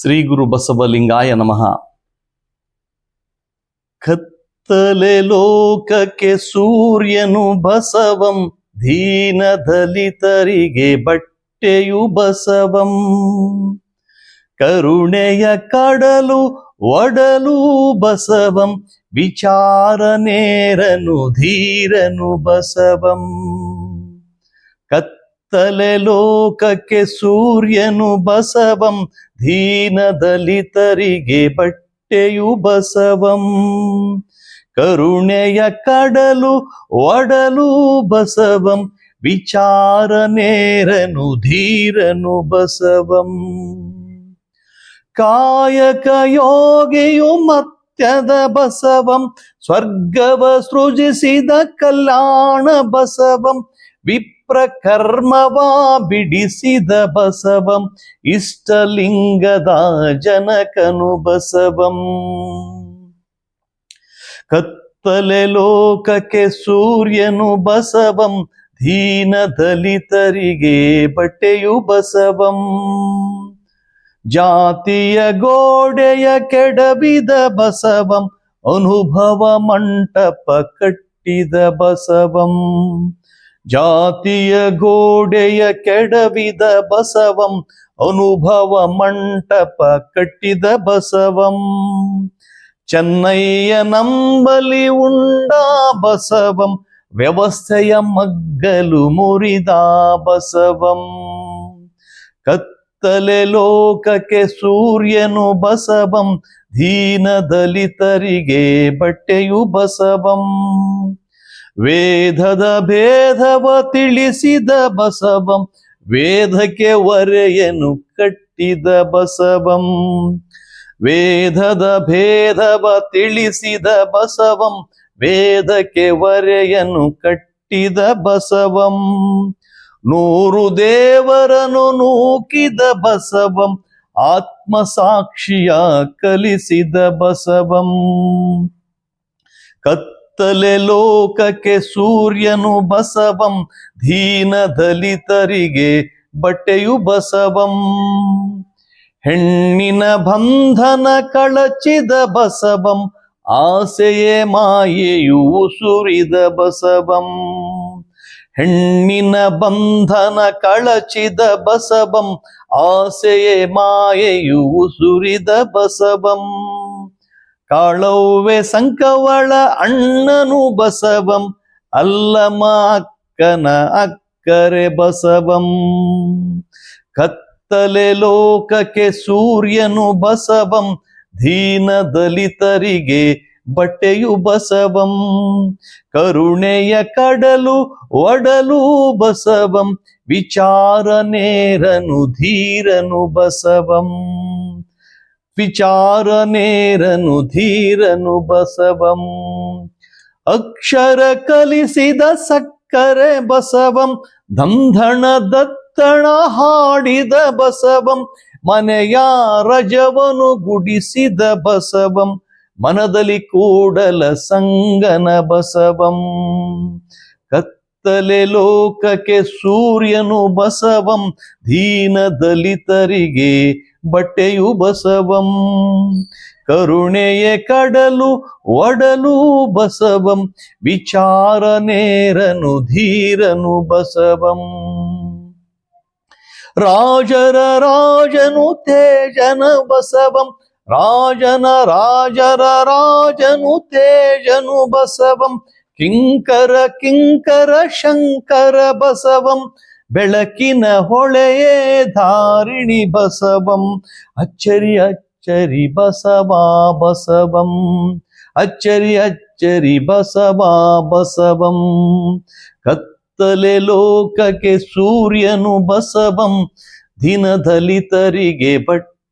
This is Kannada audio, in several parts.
ಶ್ರೀ ಗುರು ಬಸವಲಿಂಗಾಯ ನಮಃ. ಕತ್ತಲೆ ಲೋಕಕ್ಕೆ ಸೂರ್ಯನು ಬಸವಂ ದೀನ ದಲಿತರಿಗೆ ಬಟ್ಟೆಯು ಬಸವಂ. ಕರುಣೆಯ ಕಡಲು ಒಡಲು ಬಸವಂ, ವಿಚಾರ ನೇರನು ಧೀರನು ಬಸವಂ. ಕತ್ತಲೆ ಲೋಕಕ್ಕೆ ಸೂರ್ಯನು ಬಸವಂ ದೀನ ದಲಿತರಿಗೆ ಬಟ್ಟೆಯು ಬಸವಂ. ಕರುಣೆಯ ಕಡಲು ಒಡಲು ಬಸವಂ, ವಿಚಾರ ನೇರನು ಧೀರನು ಬಸವಂ. ಕಾಯಕ ಯೋಗಿಯು ಮತ್ಯದ ಬಸವಂ, ಸ್ವರ್ಗವ ಸೃಜಿಸಿದ ಕಲ್ಯಾಣ ಬಸವಂ ವಿಪ್ರ ಕರ್ಮವ ಬಿಡಿಸಿದ ಬಸವಂ, ಇಷ್ಟಲಿಂಗದ ಜನಕನು ಬಸವಂ. ಕತ್ತಲೆ ಲೋಕಕ್ಕೆ ಸೂರ್ಯನು ಬಸವಂ, ದೀನ ದಲಿತರಿಗೆ ಬಟ್ಟೆಯು ಬಸವಂ. ಜಾತಿಯ ಗೋಡೆಯ ಕೆಡವಿದ ಬಸವಂ, ಅನುಭವ ಮಂಟಪ ಕಟ್ಟಿದ ಬಸವಂ. ಜಾತಿಯ ಗೋಡೆಯ ಕೆಡವಿದ ಬಸವಂ, ಅನುಭವ ಮಂಟಪ ಕಟ್ಟಿದ ಬಸವಂ. ಚೆನ್ನಯ್ಯ ನಂಬಲಿ ಉಂಡ ಬಸವಂ, ವ್ಯವಸ್ಥೆಯ ಮಗ್ಗಲು ಮುರಿದ ಬಸವಂ. ಕತ್ತಲೆ ಲೋಕಕ್ಕೆ ಸೂರ್ಯನು ಬಸವಂ ದೀನ ದಲಿತರಿಗೆ ಬಟ್ಟೆಯು ಬಸವಂ. ವೇದದ ಭೇದವ ತಿಳಿಸಿದ ಬಸವಂ, ವೇದಕ್ಕೆ ವರೆಯನು ಕಟ್ಟಿದ ಬಸವಂ. ವೇದದ ಭೇದವ ತಿಳಿಸಿದ ಬಸವಂ, ವೇದಕ್ಕೆ ವರೆಯನು ಕಟ್ಟಿದ ಬಸವಂ. ನೂರು ದೇವರನು ನೂಕಿದ ಬಸವಂ, ಆತ್ಮ ಸಾಕ್ಷಿಯ ಕಲಿಸಿದ ಬಸವಂ. ಕತ್ತಲೆ ಲೋಕಕ್ಕೆ ಸೂರ್ಯನು ಬಸವಂ, ದೀನ ದಲಿತರಿಗೆ ಬಟ್ಟೆಯು ಬಸವಂ. ಹೆಣ್ಣಿನ ಬಂಧನ ಕಳಚಿದ ಬಸವಂ, ಆಸೆಯೇ ಮಾಯೆಯು ಸುರಿದ ಬಸವಂ. ಹೆಣ್ಣಿನ ಬಂಧನ ಕಳಚಿದ ಬಸವಂ, ಆಸೆಯೇ ಮಾಯೆಯು ಸುರಿದ ಬಸವಂ. ಕಾಳವ್ವೆ ಸಂಕವಳ ಅಣ್ಣನು ಬಸವಂ ಅಲ್ಲಮ ಅಕ್ಕನ ಅಕ್ಕರೆ ಬಸವಂ. ಕತ್ತಲೆ ಲೋಕಕ್ಕೆ ಸೂರ್ಯನು ಬಸವಂ, ದೀನ ದಲಿತರಿಗೆ ಬಟ್ಟೆಯು ಬಸವಂ. ಕರುಣೆಯ ಕಡಲು ಒಡಲು ಬಸವಂ, ವಿಚಾರ ನೇರನು ಧೀರನು ಬಸವಂ. ವಿಚಾರ ನೇರನು ಧೀರನು ಬಸವಂ. ಅಕ್ಷರ ಕಲಿಸಿದ ಸಕ್ಕರೆ ಬಸವಂ. ದಂಧಣ ದತ್ತಣ ಹಾಡಿದ ಬಸವಂ. ಮನೆಯ ರಜವನು ಗುಡಿಸಿದ ಬಸವಂ. ಮನದಲ್ಲಿ ಕೂಡಲ ಸಂಗನ ಬಸವಂ. ಕತ್ತಲೆ ಲೋಕಕ್ಕೆ ಸೂರ್ಯನು ಬಸವಂ, ದೀನ ದಲಿತರಿಗೆ ಬಟ್ಟೆಯು ಬಸವಂ. ಕರುಣೆಯ ಕಡಲು ಒಡಲು ಬಸವಂ, ವಿಚಾರ ನೇರನು ಧೀರನು ಬಸವಂ. ರಾಜರ ರಾಜನು ತೇಜನ ಬಸವಂ, ರಾಜನ ರಾಜರ ರಾಜನು ತೇಜನು ಬಸವಂ. ಕಿಂಕರ ಕಿಂಕರ ಶಂಕರ ಬಸವಂ, ಬೆಳಕಿನ ಹೊಳೆಯೇ ಧಾರಿಣಿ ಬಸವಂ, ಅಚ್ಚರಿ ಅಚ್ಚರಿ ಬಸವಾ ಬಸವಂ, ಅಚ್ಚರಿ ಅಚ್ಚರಿ ಬಸವಾ ಬಸವಂ, ಕತ್ತಲೆ ಲೋಕಕ್ಕೆ ಸೂರ್ಯನು ಬಸವಂ ದಿನ ದಲಿತರಿಗೆ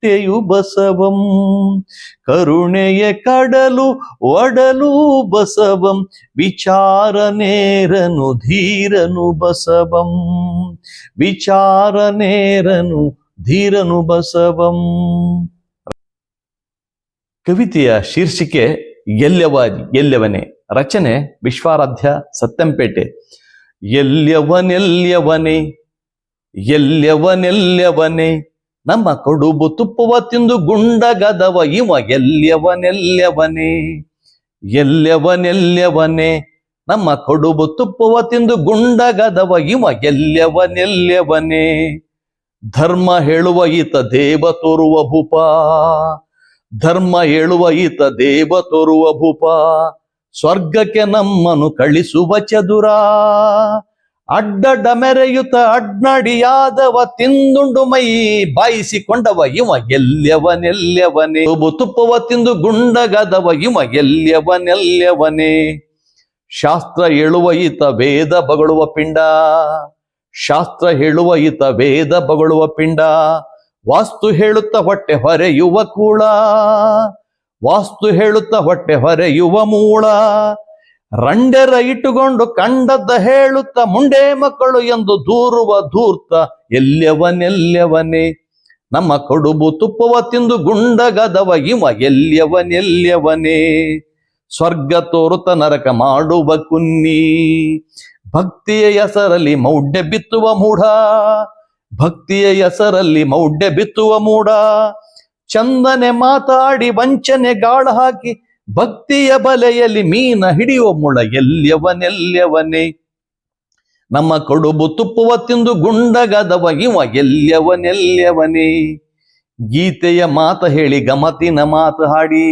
ಬಟ್ಟೆಯು ಬಸವಂ. ಕರುಣೆಯ ಕಡಲು ಒಡಲು ಬಸವಂ. ವಿಚಾರ ನೇರನು ಧೀರನು ಬಸವಂ. ವಿಚಾರ ನೇರನು ಧೀರನು ಬಸವಂ. ಕವಿತೆಯ ಶೀರ್ಷಿಕೆ ಎಲ್ಲವ ಎಲ್ಲವನೇ ರಚನೆ ವಿಶ್ವಾರಾಧ್ಯ ಸತ್ಯಂಪೇಟೆ. ಎಲ್ಲವನೆಲ್ಲವನೇ ಎಲ್ಯವನೆಲ್ಯವನೇ. ನಮ್ಮ ಕಡುಬು ತುಪ್ಪುವ ತಿಂದು ಗುಂಡಗದವ ಇವ ಎಲ್ಯವನೆಲ್ಯವನೇ ಎಲ್ಯವನೆಲ್ಯವನೇ ನಮ್ಮ ಕಡುಬು ತುಪ್ಪುವ ತಿಂದು ಗುಂಡಗದವ ಇವ ಎಲ್ಯವನೆಲ್ಯವನೇ ಧರ್ಮ ಹೇಳುವ ಈತ ದೇವ ತೋರುವ ಭೂಪ. ಧರ್ಮ ಹೇಳುವ ಈತ ದೇವ ತೋರುವ ಭೂಪ. ಸ್ವರ್ಗಕ್ಕೆ ನಮ್ಮನು ಕಳಿಸುವ ಚದುರ. ಅಡ್ಡಡ್ಡ ಮೆರೆಯುತ ಅಡ್ನಡಿಯಾದವ ತಿಂದುಂಡು ಮೈ ಬಾಯಿಸಿಕೊಂಡವ ಇವ ಎಲ್ಯವನೆಲ್ಯವನೇ ತುಬು ತುಪ್ಪವ ತಿಂದು ಗುಂಡಗದವ ಇವ ಎಲ್ಯವನೆಲ್ಯವನೇ ಶಾಸ್ತ್ರ ಹೇಳುವ ಈತ ವೇದ ಬಗಳುವ ಪಿಂಡ. ಶಾಸ್ತ್ರ ಹೇಳುವ ಈತ ವೇದ ಬಗಳುವ ಪಿಂಡ. ವಾಸ್ತು ಹೇಳುತ್ತ ಹೊಟ್ಟೆ ಹೊರೆಯುವ ಕೂಳ. ವಾಸ್ತು ಹೇಳುತ್ತ ಹೊಟ್ಟೆ ಹೊರೆಯುವ ಮೂಳ. ರಂಡೆರ ಇಟ್ಟುಕೊಂಡು ಕಂಡದ್ದ ಹೇಳುತ್ತ, ಮುಂಡೆ ಮಕ್ಕಳು ಎಂದು ದೂರುವ ಧೂರ್ತ ಎಲ್ಲವನೆಲ್ಲವನೇ ನಮ್ಮ ಕಡುಬು ತುಪ್ಪವ ತಿಂದು ಗುಂಡಗದವ, ಇವ ಎಲ್ಲವನೆಲ್ಲವನೇ ಸ್ವರ್ಗ ತೋರುತ ನರಕ ಮಾಡುವ ಕುನ್ನಿ, ಭಕ್ತಿಯ ಹೆಸರಲ್ಲಿ ಮೌಢ್ಯ ಬಿತ್ತುವ ಮೂಢ, ಭಕ್ತಿಯ ಹೆಸರಲ್ಲಿ ಮೌಢ್ಯ ಬಿತ್ತುವ ಮೂಢ. ಚಂದನೆ ಮಾತಾಡಿ, ವಂಚನೆ ಗಾಳ ಹಾಕಿ ಭಕ್ತಿಯ ಬಲೆಯಲ್ಲಿ ಮೀನ ಹಿಡಿಯುವ ಮುಳ ಎಲ್ಯವನೆಲ್ಯವನೇ ನಮ್ಮ ಕಡುಬು ತುಪ್ಪುವ ತಿಂದು ಗುಂಡಗದವ ಇವ ಎಲ್ಯವನೆಲ್ಯವನೇ ಗೀತೆಯ ಮಾತ ಹೇಳಿ ಗಮತಿನ ಮಾತು ಹಾಡಿ,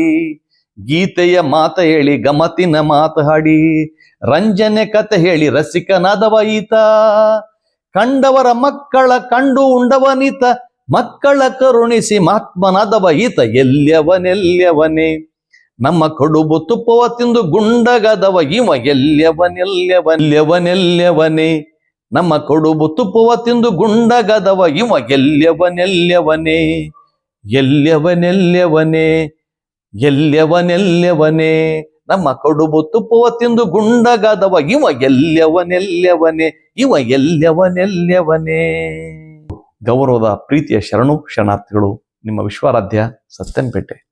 ಗೀತೆಯ ಮಾತ ಹೇಳಿ ಗಮತಿನ ಮಾತು ಹಾಡಿ, ರಂಜನೆ ಕತೆ ಹೇಳಿ ರಸಿಕನಾದವ ಈತ, ಕಂಡವರ ಮಕ್ಕಳ ಕಂಡು ಉಂಡವನೀತ ಮಕ್ಕಳ ಕರುಣಿಸಿ ಮಹಾತ್ಮನಾದವ ಈತ ಎಲ್ಯವನೆಲ್ಯವನೇ ನಮ್ಮ ಕಡುಬು ತುಪ್ಪವ ತಿಂದು ಗುಂಡಗದವ, ಇವ ಎಲ್ಯವನೆಲ್ಯವನೆಲ್ಯವನೆಲ್ಯವನೇ ನಮ್ಮ ಕಡುಬು ತುಪ್ಪವ ತಿಂದು ಗುಂಡಗದವ, ಇವ ಎಲ್ಯವನೆಲ್ಯವನೇ ಎಲ್ಯವನೆಲ್ಯವನೇ ಎಲ್ಯವನೆಲ್ಯವನೇ ನಮ್ಮ ಕಡುಬು ತುಪ್ಪವ ತಿಂದು ಗುಂಡಗದವ, ಇವ ಎಲ್ಯವನೆಲ್ಯವನೇ ಇವ ಎಲ್ಯವನೆಲ್ಯವನೇ ಗೌರವದ ಪ್ರೀತಿಯ ಶರಣು, ಶರಣಾರ್ಥಿಗಳು, ನಿಮ್ಮ ವಿಶ್ವಾರಾಧ್ಯ ಸತ್ಯನ್ಪೇಟೆ.